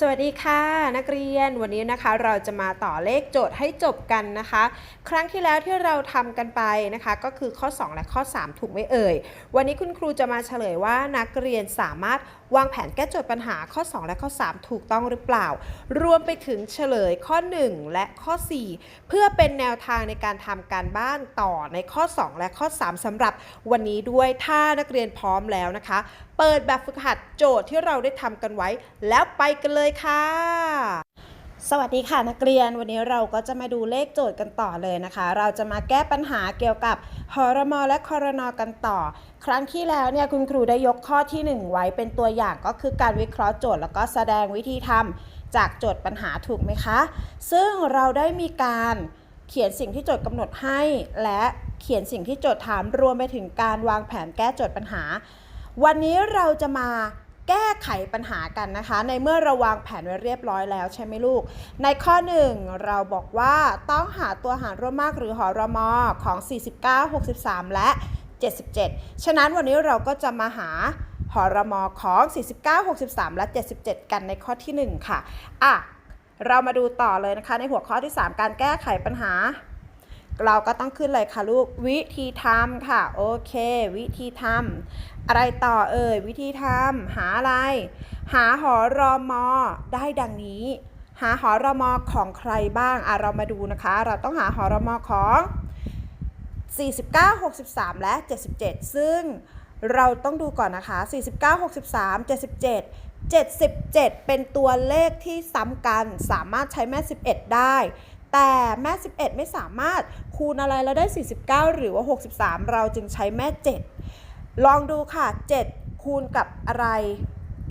สวัสดีค่ะ นักเรียนวันนี้นะคะเราจะมาต่อเลขโจทย์ให้จบกันนะคะ ครั้งที่แล้วที่เราทำกันไปนะคะ ก็คือข้อ 2 และข้อ 3 ถูกไม่เอ่ย วันนี้คุณครูจะมาเฉลยว่านักเรียนสามารถ วางแผนแก้โจทย์ปัญหาข้อ 2 และข้อ 3 ถูกต้องหรือเปล่า รวมไปถึงเฉลยข้อ 1 และข้อ 4 เพื่อเป็นแนวทางในการทำการบ้านต่อในข้อ 2 และข้อ 3สำหรับวันนี้ด้วยถ้านักเรียนพร้อมแล้วนะคะ เปิดแบบฝึกหัดโจทย์ที่เราได้ทำกันไว้ แล้วไปกันเลยค่ะ สวัสดีค่ะนักเรียนวันนี้เราก็จะมาดูเลขโจทย์กันต่อเลยนะคะ เราจะมาแก้ปัญหาเกี่ยวกับหรมและคอรนอกันต่อ ครั้งที่แล้วเนี่ยคุณครูได้ยกข้อที่ 1 ไว้เป็นตัวอย่างก็คือการวิเคราะห์โจทย์แล้วก็แสดงวิธีทำจากโจทย์ปัญหาถูกไหมคะ ซึ่งเราได้มีการเขียนสิ่งที่โจทย์กำหนดให้ และเขียนสิ่งที่โจทย์ถามรวมไปถึงการวางแผนแก้โจทย์ปัญหา วันนี้เราจะมา แก้ไขปัญหากันนะคะ ในเมื่อเราวางแผนไว้เรียบร้อยแล้วใช่ไหมลูก ในข้อ 1 เราบอกว่าต้องหาตัวหารร่วมมากหรือหอรมอของ 49 63 และ 77 ฉะนั้นวันนี้เราก็จะมาหาหอรมอของ 49 63 และ 77 กันในข้อที่ 1 ค่ะ อะ เรามาดูต่อเลยนะคะ ในหัวข้อที่ 3 การแก้ไขปัญหา เราก็ต้องขึ้นเลยค่ะลูกวิธีทำค่ะ โอเค วิธีทำอะไรต่อเอ่ยวิธีทำหาอะไร หาหอรอมอได้ดังนี้ หาหอรอมอของใครบ้างอะเรามาดูนะคะ เราต้องหาหอรอมอของ 49 63 และ 77 ซึ่งเราต้องดูก่อนนะคะ 49 63 77 77 เป็นตัวเลขที่ซ้ำกัน สามารถใช้แม่ 11 ได้ แต่แม่ 11 ไม่สามารถคูณอะไรแล้วได้ 49 หรือว่า 63 เราจึงใช้แม่ 7 ลองดูค่ะ 7 คูณกับอะไร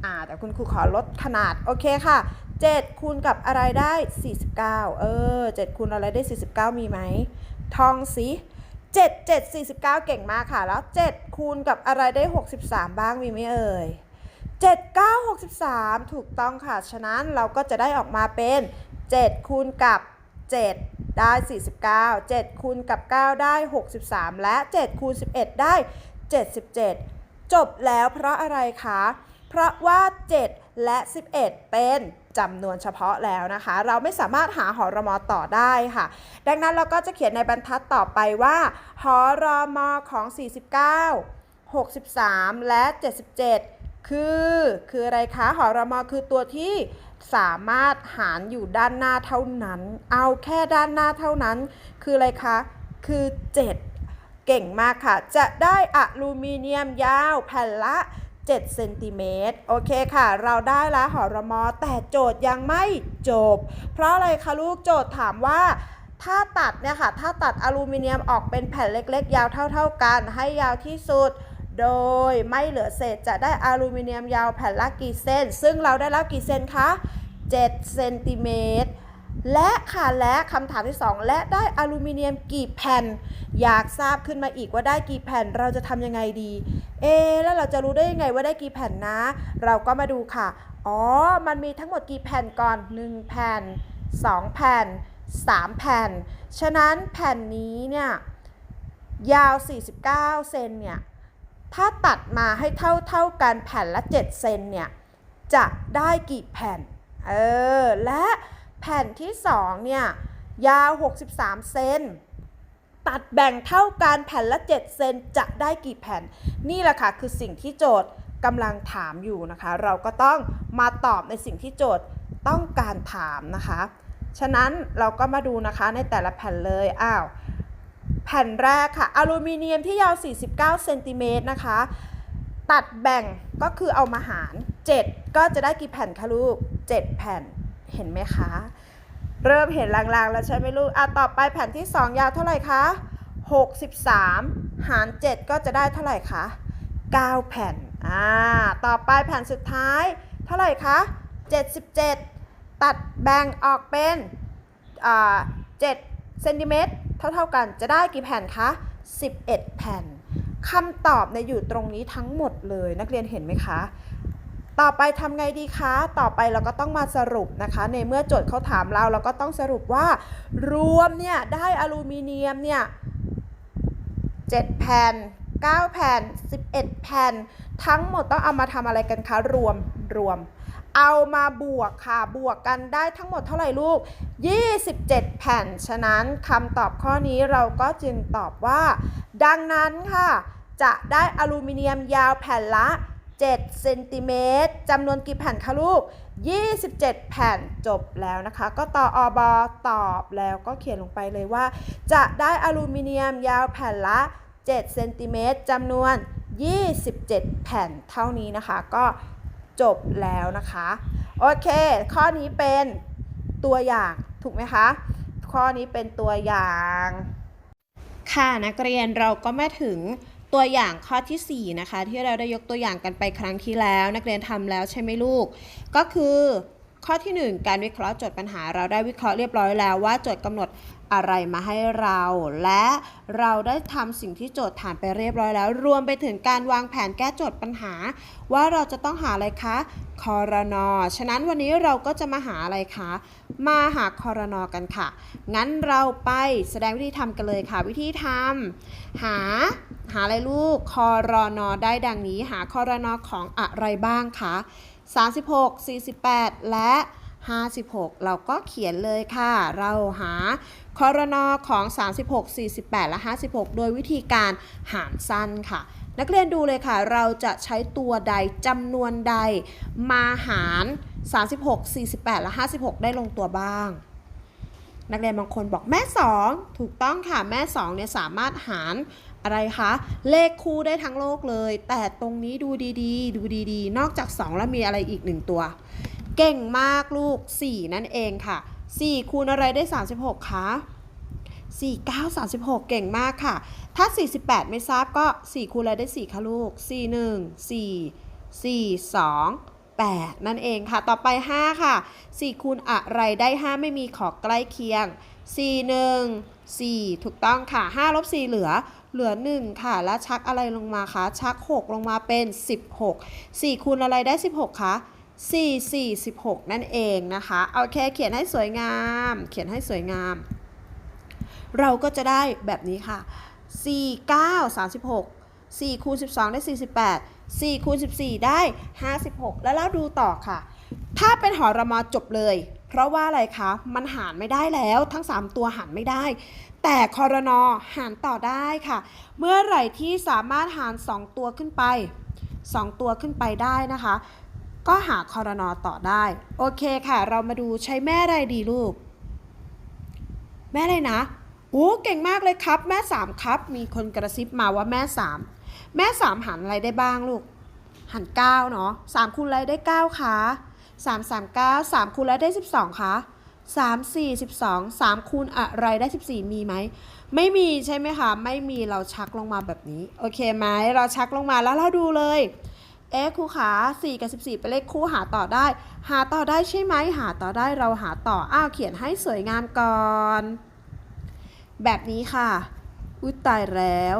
อ่าแต่คุณครูขอลดขนาด โอเคค่ะ 7 คูณกับอะไรได้ 49 เออ 7 คูณอะไรได้ 49 มีไหมท่องสิ7 7 49 เก่งมากค่ะ แล้ว 7 คูณกับอะไรได้ 63 บ้างมีไหมเอ่ย7 9 63 ถูกต้องค่ะ ฉะนั้นเราก็จะได้ออกมาเป็น 7 คูณกับ 7 ได้ 49 7 คูณกับ 9 ได้ 63 และ 7 คูณ 11 ได้ 77 จบแล้วเพราะอะไรคะ เพราะว่า 7 และ 11 เป็นจำนวนเฉพาะแล้วนะคะ เราไม่สามารถหาหอรมอต่อได้ค่ะ ดังนั้นเราก็จะเขียนในบรรทัดต่อไปว่าหอรมอของ 49 63 และ 77 คือ คืออะไรคะ หอรมอคือตัวที่ สามารถหารอยู่ด้านหน้าเท่านั้น เอาแค่ด้านหน้าเท่านั้น คืออะไรคะ คือ 7 เก่งมากค่ะ จะได้อลูมิเนียมยาวแผ่นละ7เซนติเมตรโอเคค่ะ เราได้ล้วหอรมอแต่โจทย์ยังไม่จบ เพราะอะไรคะลูกโจทย์ถามว่าถ้าตัดเนี่ยค่ะ ถ้าตัดอลูมิเนียมออกเป็นแผ่นเล็กๆ ยาวเท่า ๆกัน ให้ยาวที่สุด โดยไม่เหลือเศษจะได้อลูมิเนียมยาวแผ่นละกี่เส้นซึ่งเราได้แล้วกี่เซนคะ7เซนติเมตรและค่ะและคำถามที่ 2 และได้อลูมิเนียมกี่แผ่น อยากทราบขึ้นมาอีกว่าได้กี่แผ่นเราจะทำยังไงดี เอ แล้วเราจะรู้ได้ยังไงว่าได้กี่แผ่นนะ เราก็มาดูค่ะ อ๋อ มันมีทั้งหมดกี่แผ่นก่อน 1 แผ่น 2 แผ่น 3 แผ่น ฉะนั้นแผ่นนี้เนี่ย ยาว 49 เซนเนี่ย ถ้าตัดมาให้เท่าเท่ากันแผ่นละ 7 เซนเนี่ย จะได้กี่แผ่น เออ และแผ่นที่2เนี่ย ยาว 63 เซนตัดแบ่งเท่ากันแผ่นละ 7 เซนจะได้กี่แผ่น นี่แหละค่ะคือสิ่งที่โจทย์กำลังถามอยู่นะคะ เราก็ต้องมาตอบในสิ่งที่โจทย์ต้องการถามนะคะ ฉะนั้นเราก็มาดูนะคะในแต่ละแผ่นเลย อ้าว แผ่นแรกค่ะอลูมิเนียมที่ยาว 49 เซนติเมตรนะคะ ตัดแบ่งก็คือเอามาหาร 7 ก็จะได้กี่แผ่นคะลูก 7 แผ่นเห็นไหมคะ เริ่มเห็นลางๆ แล้วใช่ไหมลูกอะต่อไปแผ่นที่ 2 ยาวเท่าไหร่คะ 63 หาร 7 ก็จะได้เท่าไหร่คะ 9 แผ่นอ่าต่อไปแผ่นสุดท้าย เท่าไหร่คะ 77 ตัดแบ่งออกเป็นอ่า7เซนติเมตร เท่าๆกันจะได้กี่แผ่นคะ 11 แผ่นคำตอบในอยู่ตรงนี้ทั้งหมดเลยนักเรียนเห็นไหมคะ ต่อไปทำไงดีคะ ต่อไปเราก็ต้องมาสรุปนะคะ ในเมื่อโจทย์เขาถามเราเราก็ต้องสรุปว่า รวมเนี่ยได้อลูมิเนียมเนี่ย7แผ่น9 แผ่น 11 แผ่น ทั้งหมดต้องเอามาทำอะไรกันคะ รวมรวม เอามาบวกค่ะ บวกกันได้ทั้งหมดเท่าไหร่ลูก 27 แผ่น ฉะนั้นคำตอบข้อนี้เราก็จึงตอบว่า ดังนั้นค่ะ จะได้อลูมิเนียมยาวแผ่นละ 7 เซนติเมตรจำนวนกี่แผ่นคะลูก 27 แผ่นจบแล้วนะคะ ก็ต่ออบอตอบแล้วก็เขียนลงไปเลยว่า จะได้อลูมิเนียมยาวแผ่นละ 7 เซนติเมตรจำนวน 27 แผ่นเท่านี้นะคะ ก็ จบแล้วนะคะ โอเค ข้อนี้เป็นตัวอย่างถูกไหมคะ ข้อนี้เป็นตัวอย่าง ค่ะนักเรียนเราก็มาถึงตัวอย่างข้อทีสี่4 นะคะ ที่เราได้ยกตัวอย่างกันไปครั้งที่แล้ว นักเรียนทำแล้วใช่ไหมลูก ก็คือ ข้อทีหนึ่1 การวิเคราะห์โจทย์ปัญหาเราได้วิเคราะห์เรียบร้อยแล้วว่าโจทย์กำหนดอะไรมาให้เรา และเราได้ทำสิ่งที่โจทย์ถามไปเรียบร้อยแล้ว รวมไปถึงการวางแผนแก้โจทย์ปัญหา ว่าเราจะต้องหาอะไรคะคอรนอฉะนั้นวันนี้เราก็จะมาหาอะไรคะ มาหาคอรนอกันค่ะ งั้นเราไปแสดงวิธีทำกันเลยค่ะ วิธีทำหาหาอะไรลูกคอรนอได้ดังนี้ หาคอรนอของอะไรบ้างคะ 36 48 และ 56 เราก็เขียนเลยค่ะ เราหาคอรนอของ 36 48 และ 56 โดยวิธีการหารสั้นค่ะ นักเรียนดูเลยค่ะ เราจะใช้ตัวใดจำนวนใด มาหาร 36 48 และ 56 ได้ลงตัวบ้าง นักเรียนบางคนบอกแม่ 2 ถูกต้องค่ะ แม่ 2 เนี่ยสามารถหาร อะไรคะ เลขคู่ได้ทั้งโลกเลย แต่ตรงนี้ดูดีๆ ดูดีๆ นอกจาก 2 แล้วมีอะไรอีก 1 ตัว เก่งมากลูก 4 นั่นเองค่ะ 4 คูณอะไรได้ 36 คะ4 9 36 เก่งมากค่ะ ถ้า 48 ไม่ทราบก็ 4 คูณอะไรได้ 4 คะลูก 4 1 4 4 2 8 นั่นเองค่ะ ต่อไป 5 ค่ะ 4 คูณอะไรได้ 5 ไม่มีขอใกล้เคียง 4 1 4 ถูกต้องค่ะ5ลบ4เหลือ เหลือ 1 ค่ะ แล้วชักอะไรลงมาคะ ชัก 6 ลงมาเป็น 16 4 คูณอะไรได้ 16 คะ4 4 16 นั่นเองนะคะโอเคเขียนให้สวยงาม เขียนให้สวยงาม เราก็จะได้แบบนี้ค่ะ 4 9 36 4คูณ12 ได้ 48 4คูณ14 ได้ 56 แล้วเราดูต่อค่ะ ถ้าเป็นหอระมอจบเลย เพราะว่าอะไรคะ มันหารไม่ได้แล้วทั้ง 3 ตัวหารไม่ได้ แต่คอรนอหารต่อได้ค่ะ เมื่อไหร่ที่สามารถหาร 2 ตัวขึ้นไป 2 ตัวขึ้นไปได้นะคะ ก็หาคอรนอต่อได้ โอเคค่ะ เรามาดูใช้แม่อะไรดีลูก แม่อะไรนะโอ้เก่งมากเลยครับ แม่ 3 ครับ มีคนกระซิบมาว่าแม่ 3 แม่ 3 หันอะไรได้บ้างลูก หัน9เนาะ3คูณอะไรได้ 9คะ 3 3 9 3คูณอะไรได้ 12คะ3 4 12 3คูณอะไรได้ 14 มีไหม ไม่มีใช่ไหมคะ ไม่มีเราชักลงมาแบบนี้ โอเคไหมเราชักลงมาแล้วเราดูเลยเอ๊ครูขา4 กับ 14 เป็นเลขคู่หาต่อได้ หาต่อได้ใช่ไหม หาต่อได้เราหาต่อ อ้าวเขียนให้สวยงามก่อน แบบนี้ค่ะ อุ้ยตายแล้ว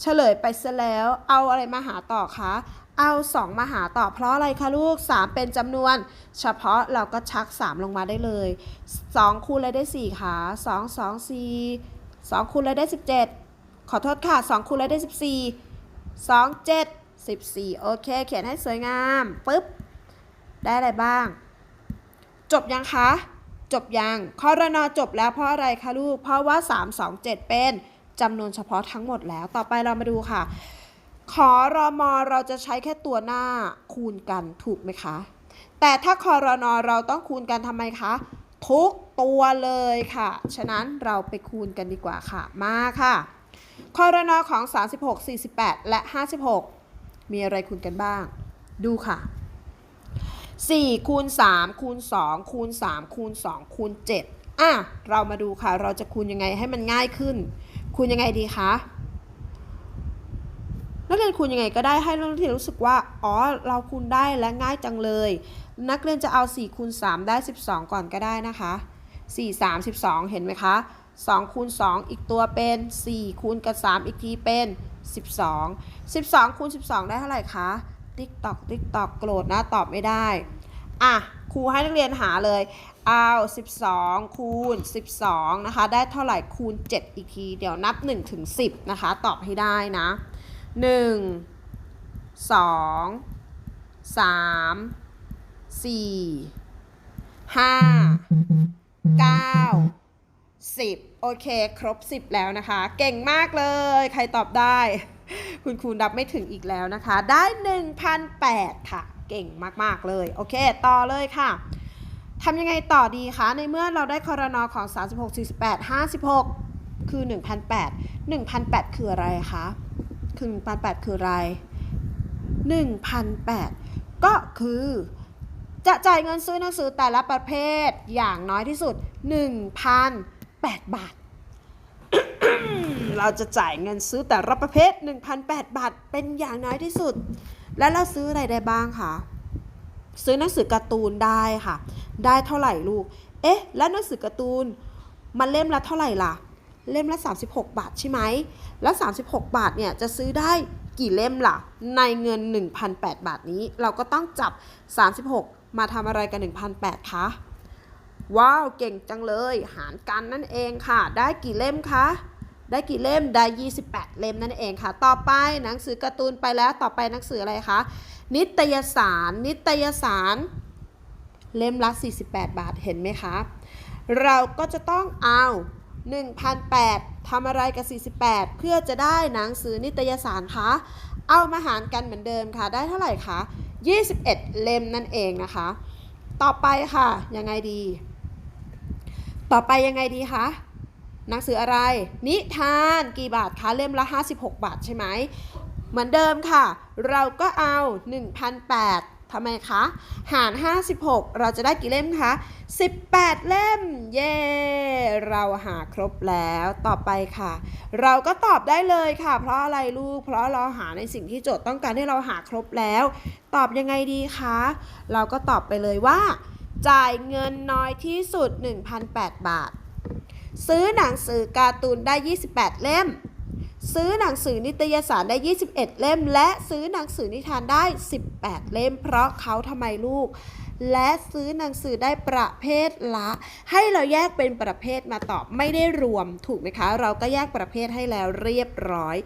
เฉลยไปซะแล้ว เอาอะไรมาหาต่อคะ เอา 2 มาหาต่อเพราะอะไรคะลูก 3 เป็นจำนวน เฉพาะเราก็ชัก 3 ลงมาได้เลย 2 คูณอะไรได้ 4คะ2 2 4 2 คูณอะไรได้ 17 ขอโทษค่ะ 2 คูณอะไรได้ 14 2 7 14 โอเค เขียนให้สวยงามปึ๊บ ได้อะไรบ้าง จบยังคะ จบยังคอรนอจบแล้วเพราะอะไรคะลูก เพราะว่า 3 2 7 เป็นจำนวนเฉพาะทั้งหมดแล้ว ต่อไปเรามาดูค่ะ ขอรอมอเราจะใช้แค่ตัวหน้าคูณกันถูกไหมคะ แต่ถ้าคอรนอเราต้องคูณกันทำไมคะ ทุกตัวเลยค่ะ ฉะนั้นเราไปคูณกันดีกว่าค่ะ มาค่ะคอรนอของ 36 48 และ 56 มีอะไรคูณกันบ้าง ดูค่ะ 4 คูณ 3 คูณ 2 คูณ 3 คูณ 2 คูณ 7 อะ เรามาดูค่ะ เราจะคูณยังไงให้มันง่ายขึ้น คูณยังไงดีคะ นักเรียนคูณยังไงก็ได้ให้นักเรียนรู้สึกว่า อ๋อ เราคูณได้และง่ายจังเลย นักเรียนจะเอา4คูณ3ได้ 12 ก่อนก็ได้นะคะ 4 3 12 เห็นไหมคะ2คูณ2อีกตัวเป็น4คูณกับ 3 อีกทีเป็น 12 12คูณ12 ได้เท่าไหร่คะ ติ๊กตอกติ๊กตอกโกรธนะตอบไม่ได้ อะครูให้นักเรียนหาเลยเอา12 คูณ 12 นะคะ ได้เท่าไหร่คูณ 7 อีกที เดี๋ยวนับ 1 ถึง 10 นะคะ ตอบให้ได้นะ 1 2สองสามสี่ห้าเก้าสิบโอเค ครบสิบแล้วนะคะ เก่งมากเลย ใครตอบได้ คุณครูนับไม่ถึงอีกแล้วนะคะ ได้1,008ค่ะ เก่งมาก ๆ เลย โอเค ต่อเลยค่ะทำยังไงต่อดีคะ ในเมื่อเราได้คอรนอของ 36 48 56 คือ 1,008 1,008 คืออะไรคะ คือ1,008คืออะไร1,008ก็คือ จะจ่ายเงินซื้อหนังสือแต่ละประเภทอย่างน้อยที่สุด 1,008 บาท เราจะจ่ายเงินซื้อแต่ละประเภท 1,008 บาท เป็นอย่างน้อยที่สุด แล้วเราซื้ออะไรได้บ้างคะซื้อหนังสือการ์ตูนได้ค่ะ ได้เท่าไหร่ลูก เอ๊ะ แล้วหนังสือการ์ตูน มันเล่มละเท่าไหร่ล่ะ เล่มละ 36 บาทใช่ไหม แล้ว 36 บาทเนี่ยจะซื้อได้กี่เล่มล่ะ ในเงิน 1,008 บาทนี้ เราก็ต้องจับ 36 มาทำอะไรกัน 1,008คะว้าวเก่งจังเลย หารกันนั่นเองค่ะ ได้กี่เล่มคะได้กี่เล่มได้ 28 เล่มนั่นเองค่ะ ต่อไปหนังสือการ์ตูนไปแล้วต่อไปหนังสืออะไรคะนิตยสาร นิตยสาร เล่มละ 48 บาทเห็นไหมคะ เราก็จะต้องเอา 1,008ทำอะไรกับ 48 เพื่อจะได้หนังสือนิตยสารคะ เอามาหารกันเหมือนเดิมค่ะ ได้เท่าไหร่คะ 21 เล่มนั่นเองนะคะ ต่อไปค่ะ ยังไงดี ต่อไปยังไงดีคะ หนังสืออะไร นิทานกี่บาทคะ เล่มละ 56 บาทใช่ไหม เหมือนเดิมค่ะ เราก็เอา 1,008 ทำไมคะ หาร 56 เราจะได้กี่เล่มคะ 18 เล่ม เย้เราหาครบแล้ว ต่อไปค่ะ เราก็ตอบได้เลยค่ะ เพราะอะไรลูก เพราะเราหาในสิ่งที่โจทย์ต้องการให้เราหาครบแล้ว ตอบยังไงดีคะ เราก็ตอบไปเลยว่า จ่ายเงินน้อยที่สุด 1,008 บาท ซื้อหนังสือการ์ตูนได้ 28 เล่ม ซื้อหนังสือนิตยสารได้ 21 เล่ม และซื้อหนังสือนิทานได้ 18 เล่ม เพราะเขาทำไมลูก และซื้อหนังสือได้ประเภทละ ให้เราแยกเป็นประเภทมาตอบไม่ได้รวมถูกไหมคะ เราก็แยกประเภทให้แล้วเรียบร้อย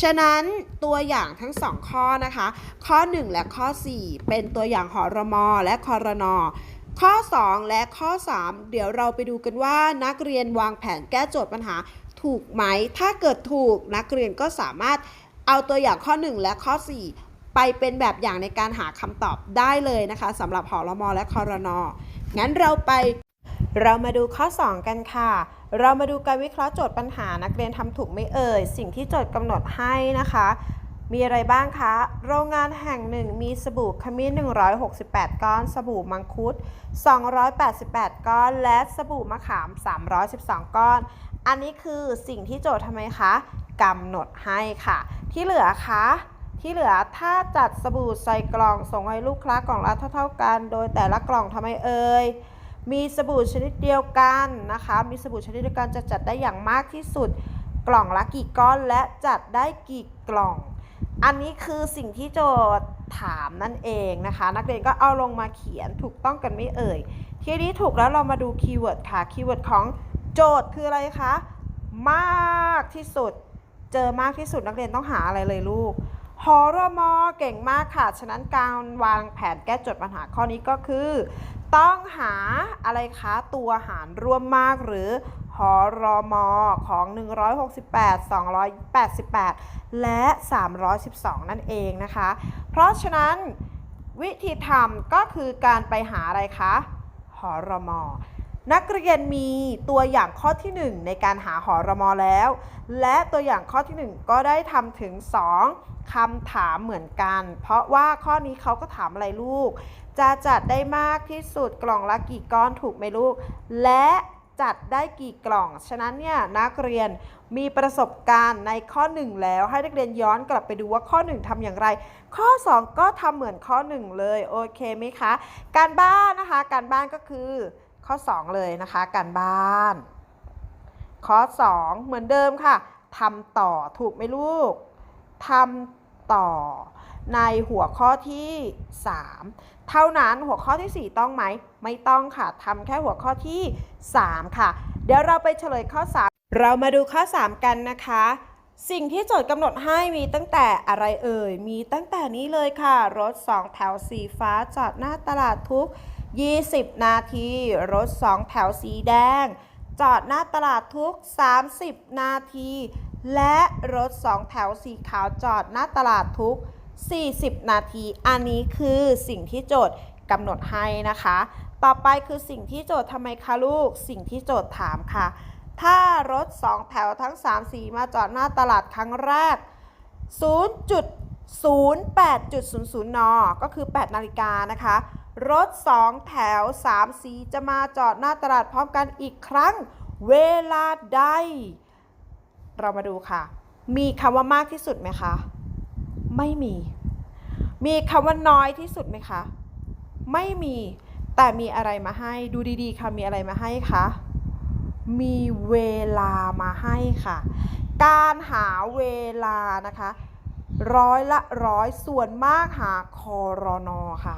ฉะนั้นตัวอย่างทั้งสองข้อนะคะ ข้อ 1 และข้อ 4 เป็นตัวอย่างหอรมอและคอรนอข้อ 2 และข้อ 3 เดี๋ยวเราไปดูกันว่านักเรียนวางแผนแก้โจทย์ปัญหา ถูกไหม ถ้าเกิดถูกนักเรียนก็สามารถเอาตัวอย่างข้อ 1 และข้อ 4 ไปเป็นแบบอย่างในการหาคำตอบได้เลยนะคะสำหรับหอรมอและคอรนองั้นเราไปเรามาดูข้อ 2 กันค่ะ เรามาดูการวิเคราะห์โจทย์ปัญหานักเรียนทำถูกไม่เอ่ย สิ่งที่โจทย์กำหนดให้นะคะ มีอะไรบ้างคะ โรงงานแห่งหนึ่งมีสบู่ขมิ้น 168 ก้อน สบู่มังคุด 288 ก้อน และสบู่มะขาม 312 ก้อน อันนี้คือสิ่งที่โจทย์ทำไมคะกำหนดให้ค่ะ ที่เหลือคะที่เหลือถ้าจัดสบู่ใส่กล่องส่งให้ลูกค้ากล่องละเท่า ๆ กัน โดยแต่ละกล่องทำไมเอ่ยมีสบู่ชนิดเดียวกันนะคะ มีสบู่ชนิดเดียวกันจะจัดได้อย่างมากที่สุด กล่องละกี่ก้อนและจัดได้กี่กล่อง อันนี้คือสิ่งที่โจทย์ถามนั่นเองนะคะ นักเรียนก็เอาลงมาเขียนถูกต้องกันไม่เอ่ย ทีนี้ถูกแล้วเรามาดูคีย์เวิร์ดค่ะ คีย์เวิร์ดของ โจทย์คืออะไรคะ มากที่สุด เจอมากที่สุดนักเรียนต้องหาอะไรเลยลูกหอรมอเก่งมากค่ะ ฉะนั้นการวางแผนแก้โจทย์ปัญหาข้อนี้ก็คือ ต้องหาอะไรคะตัวหารร่วมมากหรือหอรมอของ 168 288 และ 312 นั่นเองนะคะ เพราะฉะนั้นวิธีทำก็คือการไปหาอะไรคะหอรมอ นักเรียนมีตัวอย่างข้อที่ 1 ในการหาหอรมอแล้ว และตัวอย่างข้อที่ 1 ก็ได้ทำถึง 2คำถามเหมือนกัน เพราะว่าข้อนี้เขาก็ถามอะไรลูก จะจัดได้มากที่สุดกล่องละกี่ก้อนถูกไหมลูก และจัดได้กี่กล่อง ฉะนั้นเนี่ยนักเรียนมีประสบการณ์ในข้อ 1 แล้ว ให้นักเรียนย้อนกลับไปดูว่าข้อ 1ทำอย่างไร ข้อ 2 ก็ทำเหมือนข้อ 1 เลย โอเคไหมคะ การบ้านนะคะ การบ้านก็คือ ข้อ 2 เลยนะคะ การบ้าน ข้อ 2 เหมือนเดิมค่ะทำต่อถูกไหมลูกทำต่อในหัวข้อที่ 3 เท่านั้นหัวข้อที่ 4 ต้องไหม ไม่ต้องค่ะทำแค่หัวข้อที่ 3 ค่ะ เดี๋ยวเราไปเฉลยข้อ 3 เรามาดูข้อ 3 กันนะคะ สิ่งที่โจทย์กำหนดให้มีตั้งแต่อะไรเอ่ย มีตั้งแต่นี้เลยค่ะ รถ 2 แถวสีฟ้าจอดหน้าตลาดทุก 20 นาที รถ 2 แถวสีแดง จอดหน้าตลาดทุก 30 นาที และรถ 2 แถวสีขาวจอดหน้าตลาดทุก 40 นาที อันนี้คือสิ่งที่โจทย์กำหนดให้นะคะ ต่อไปคือสิ่งที่โจทย์ทำไมคะลูก สิ่งที่โจทย์ถามค่ะ ถ้ารถ 2 แถวทั้ง 3 สีมาจอดหน้าตลาดครั้งแรก 0.08.00 น ก็คือ 8 นาฬิกานะคะ รถ2แถว3สีจะมาจอดหน้าตลาดพร้อมกันอีกครั้ง เวลาใด เรามาดูค่ะ มีคำว่ามากที่สุดไหมคะ ไม่มี มีคำว่าน้อยที่สุดไหมคะ ไม่มี แต่มีอะไรมาให้ ดูดีๆค่ะ มีอะไรมาให้คะ มีเวลามาให้ค่ะ การหาเวลานะคะ ร้อยละร้อยส่วนมากหาคอรนอค่ะ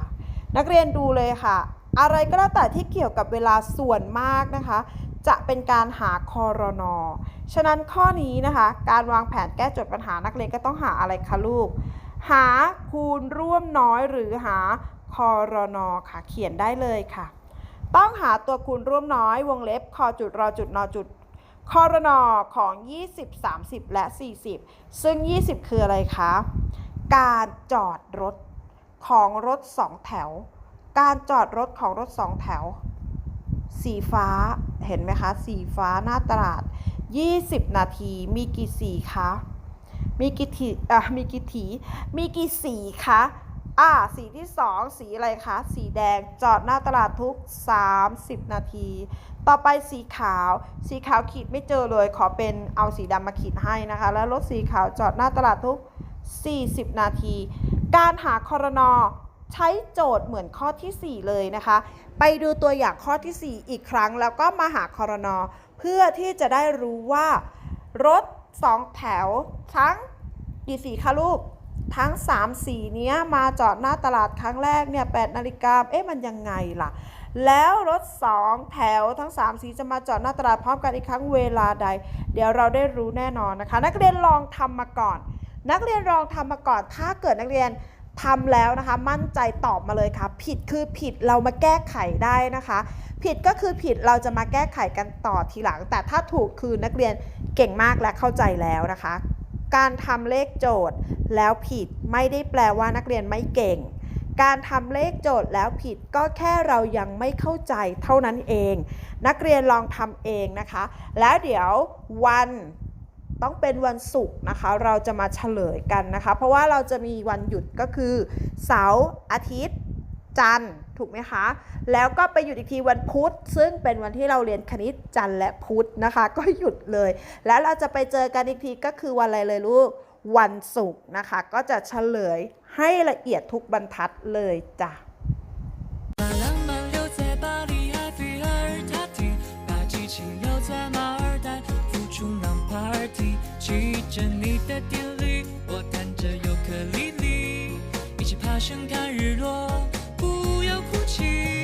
นักเรียนดูเลยค่ะ อะไรก็แล้วแต่ที่เกี่ยวกับเวลาส่วนมากนะคะ จะเป็นการหาคอรนอฉะนั้นข้อนี้นะคะ การวางแผนแก้โจทย์ปัญหานักเรียนก็ต้องหาอะไรคะลูก หาคูณร่วมน้อยหรือหาคอรนอค่ะ เขียนได้เลยค่ะ ต้องหาตัวคูณร่วมน้อยวงเล็บคอจุดรอจุดนอจุดคอรนอของ 20 30 และ 40 ซึ่ง 20 คืออะไรคะ การจอดรถ ของรถ2แถว การจอดรถของรถ2แถว สีฟ้าเห็นไหมคะ สีฟ้าหน้าตลาด 20 นาทีมีกี่สีคะมีกี่ทีอะมีกี่ถีมีกี่สีคะอ่าสีที่2สีอะไรคะสีแดงจอดหน้าตลาดทุก 30 นาที ต่อไปสีขาว สีขาวขีดไม่เจอเลยขอเป็นเอาสีดำมาขีดให้นะคะ แล้วรถสีขาวจอดหน้าตลาดทุก 40 นาที การหาคอรนอใช้โจทย์เหมือนข้อทีสี่4 เลยนะคะ ไปดูตัวอย่างข้อทีสี่ 4 อีกครั้ง แล้วก็มาหาคอรนอเพื่อที่จะได้รู้ว่า รถ 2 แถว ทั้งกี่สีคะลูก ทั้ง 3 สีเนี้ยมาจอดหน้าตลาดครั้งแรกเนี่ย8นาฬิกาเอ๊ะมันยังไงล่ะ แล้วรถ 2 แถวทั้ง 3 สีจะมาจอดหน้าตลาดพร้อมกันอีกครั้งเวลาใด เดี๋ยวเราได้รู้แน่นอนนะคะ นักเรียนลองทำมาก่อน นักเรียนลองทำมาก่อน ถ้าเกิดนักเรียนทำแล้วนะคะ มั่นใจตอบมาเลยค่ะ ผิดคือผิดเรามาแก้ไขได้นะคะ ผิดก็คือผิดเราจะมาแก้ไขกันต่อทีหลัง แต่ถ้าถูกคือนักเรียนเก่งมากและเข้าใจแล้วนะคะ การทำเลขโจทย์แล้วผิดไม่ได้แปลว่านักเรียนไม่เก่ง การทำเลขโจทย์แล้วผิดก็แค่เรายังไม่เข้าใจเท่านั้นเอง นักเรียนลองทำเองนะคะ แล้วเดี๋ยววัน ต้องเป็นวันศุกร์นะคะ เราจะมาเฉลยกันนะคะ เพราะว่าเราจะมีวันหยุดก็คือ เสาร์อาทิตย์ จันทร์ถูกไหมคะ แล้วก็ไปหยุดอีกทีวันพุธ ซึ่งเป็นวันที่เราเรียนคณิตจันทร์และพุธนะคะ ก็หยุดเลย แล้วเราจะไปเจอกันอีกทีก็คือวันอะไรเลยลูกวันศุกร์นะคะ ก็จะเฉลยให้ละเอียดทุกบรรทัดเลยจ้ะ 着你的电驴我弹着尤克里里一起爬山看日落不要哭泣。